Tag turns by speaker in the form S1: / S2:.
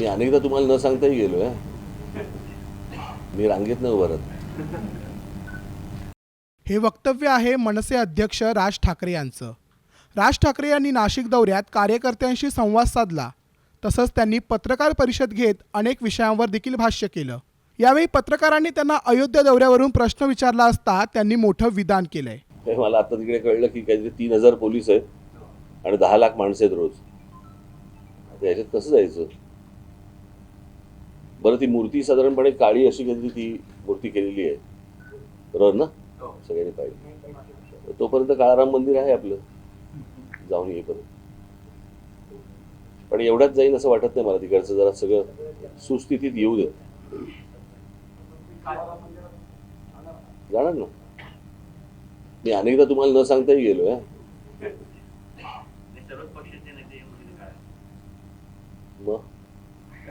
S1: मी अनेकदा तुम्हाला न सांगताही गेलो आहे मी रांगेत न उभारत.
S2: हे वक्तव्य आहे मनसे अध्यक्ष राज ठाकरे यांचं. राज ठाकरे यांनी नाशिक दौऱ्यात कार्यकर्त्यांशी संवाद साधला. तसंच त्यांनी पत्रकार परिषद घेत अनेक विषयांवर देखील भाष्य केलं. यावेळी पत्रकारांनी त्यांना अयोध्या दौऱ्यावरून प्रश्न विचारला असता त्यांनी मोठं विधान केलंय.
S1: मला आता तिकडे कळलं की काहीतरी तीन हजार पोलीस आहेत आणि दहा लाख माणसं आहेत रोज. याच्यात कसं जायचं? बरं ती मूर्ती साधारणपणे काळी अशी काहीतरी ती मूर्ती केलेली आहे. बरोबर ना? सगळ्यांनी पाहिजे तोपर्यंत काळाराम मंदिर आहे आपलं. जाऊन येईपर्यंत पण एवढ्यात जाईन असं वाटत नाही मला तिकडचं. जरा सगळं सुस्थितीत येऊ दे. जाणार ना? मी अनेकदा तुम्हाला न सांगताही गेलो आहे
S3: काय?
S1: मग.